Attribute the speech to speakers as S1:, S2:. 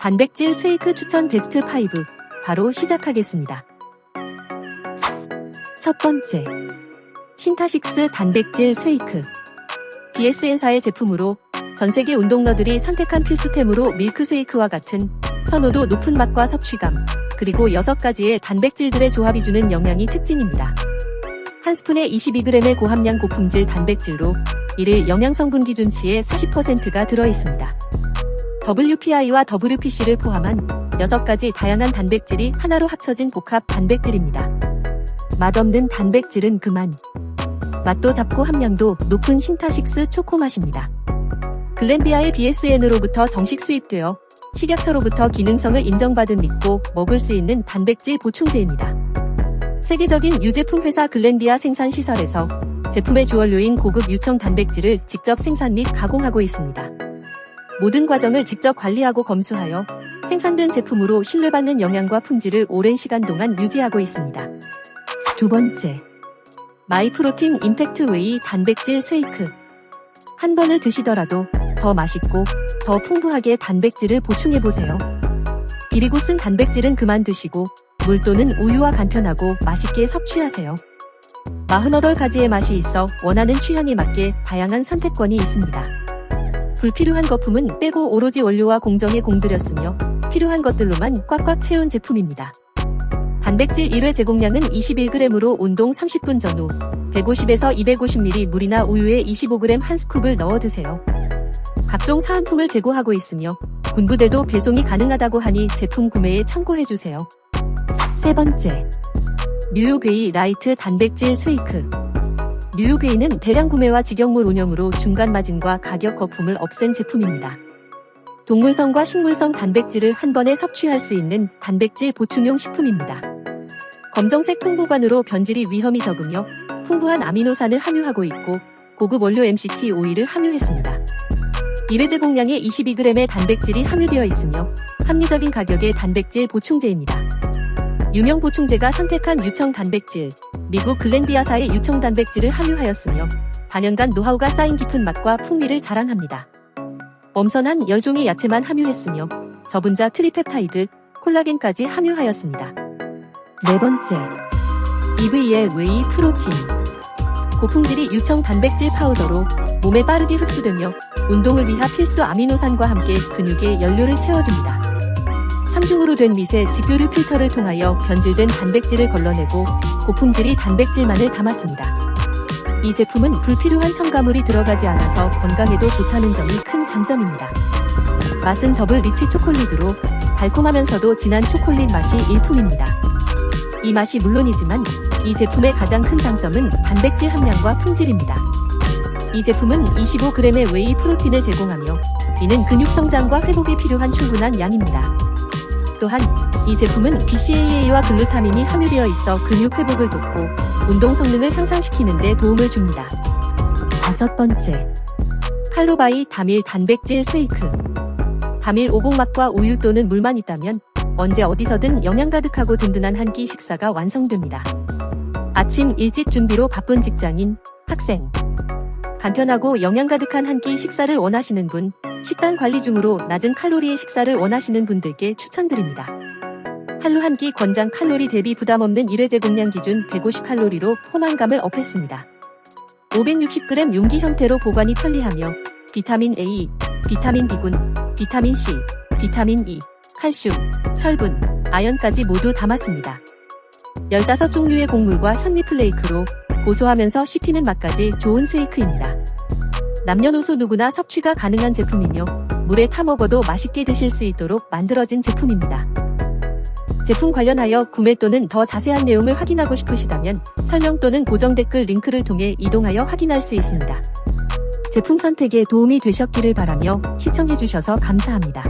S1: 단백질 쉐이크 추천 베스트 5 바로 시작하겠습니다. 첫 번째 신타식스 단백질 쉐이크 BSN사의 제품으로 전 세계 운동러들이 선택한 필수템으로 밀크 쉐이크와 같은 선호도 높은 맛과 섭취감 그리고 6가지의 단백질들의 조합이 주는 영양이 특징입니다. 한 스푼에 22g의 고함량 고품질 단백질로 이를 영양성분 기준치의 40%가 들어있습니다. WPI와 WPC를 포함한 6가지 다양한 단백질이 하나로 합쳐진 복합 단백질입니다. 맛없는 단백질은 그만. 맛도 잡고 함량도 높은 신타식스 초코 맛입니다. 글렌비아의 BSN으로부터 정식 수입되어 식약처로부터 기능성을 인정받은 믿고 먹을 수 있는 단백질 보충제입니다. 세계적인 유제품 회사 글렌비아 생산 시설에서 제품의 주원료인 고급 유청 단백질을 직접 생산 및 가공하고 있습니다. 모든 과정을 직접 관리하고 검수하여 생산된 제품으로 신뢰받는 영양과 품질을 오랜 시간 동안 유지하고 있습니다. 두 번째, 마이프로틴 임팩트 웨이 단백질 쉐이크. 한 번을 드시더라도 더 맛있고 더 풍부하게 단백질을 보충해보세요. 비리고 쓴 단백질은 그만 드시고 물 또는 우유와 간편하고 맛있게 섭취하세요. 48가지의 맛이 있어 원하는 취향에 맞게 다양한 선택권이 있습니다. 불필요한 거품은 빼고 오로지 원료와 공정에 공들였으며 필요한 것들로만 꽉꽉 채운 제품입니다. 단백질 1회 제공량은 21g으로 운동 30분 전후 150에서 250ml 물이나 우유에 25g 한 스쿱을 넣어 드세요. 각종 사은품을 제공하고 있으며 군부대도 배송이 가능하다고 하니 제품 구매에 참고해주세요. 세 번째, 뉴욕웨이 라이트 단백질 쉐이크. 뉴욕웨이는 대량 구매와 직영물 운영으로 중간 마진과 가격 거품을 없앤 제품입니다. 동물성과 식물성 단백질을 한 번에 섭취할 수 있는 단백질 보충용 식품입니다. 검정색 통보관으로 변질이 위험이 적으며 풍부한 아미노산을 함유하고 있고 고급 원료 MCT 오일을 함유했습니다. 1회 제공량에 22g의 단백질이 함유되어 있으며 합리적인 가격의 단백질 보충제입니다. 유명 보충제가 선택한 유청 단백질, 미국 글렌비아사의 유청 단백질을 함유하였으며 단연간 노하우가 쌓인 깊은 맛과 풍미를 자랑합니다. 엄선한 10종의 야채만 함유했으며 저분자 트리펩타이드, 콜라겐까지 함유하였습니다. 네 번째, EVL 웨이 프로틴. 고품질이 유청 단백질 파우더로 몸에 빠르게 흡수되며 운동을 위한 필수 아미노산과 함께 근육에 연료를 채워줍니다. 3중으로 된 미세 직교류 필터를 통하여 변질된 단백질을 걸러내고 고품질이 단백질만을 담았습니다. 이 제품은 불필요한 첨가물이 들어가지 않아서 건강에도 좋다는 점이 큰 장점입니다. 맛은 더블 리치 초콜릿으로 달콤하면서도 진한 초콜릿 맛이 일품입니다. 이 맛이 물론이지만 이 제품의 가장 큰 장점은 단백질 함량과 품질입니다. 이 제품은 25g의 웨이 프로틴을 제공하며 이는 근육 성장과 회복에 필요한 충분한 양입니다. 또한 이 제품은 BCAA와 글루타민이 함유되어 있어 근육 회복을 돕고 운동 성능을 향상시키는 데 도움을 줍니다. 다섯 번째, 칼로바이 다밀 단백질 쉐이크. 다밀 오곡맛과 우유 또는 물만 있다면 언제 어디서든 영양 가득하고 든든한 한 끼 식사가 완성됩니다. 아침 일찍 준비로 바쁜 직장인, 학생, 간편하고 영양 가득한 한 끼 식사를 원하시는 분, 식단 관리 중으로 낮은 칼로리의 식사를 원하시는 분들께 추천드립니다. 하루 한 끼 권장 칼로리 대비 부담 없는 1회 제공량 기준 150칼로리로 포만감을 업했습니다. 560g 용기 형태로 보관이 편리하며 비타민 A, 비타민 B군, 비타민 C, 비타민 E, 칼슘, 철분, 아연까지 모두 담았습니다. 15종류의 곡물과 현미 플레이크로 고소하면서 씹히는 맛까지 좋은 쉐이크입니다. 남녀노소 누구나 섭취가 가능한 제품이며 물에 타 먹어도 맛있게 드실 수 있도록 만들어진 제품입니다. 제품 관련하여 구매 또는 더 자세한 내용을 확인하고 싶으시다면 설명 또는 고정 댓글 링크를 통해 이동하여 확인할 수 있습니다. 제품 선택에 도움이 되셨기를 바라며 시청해주셔서 감사합니다.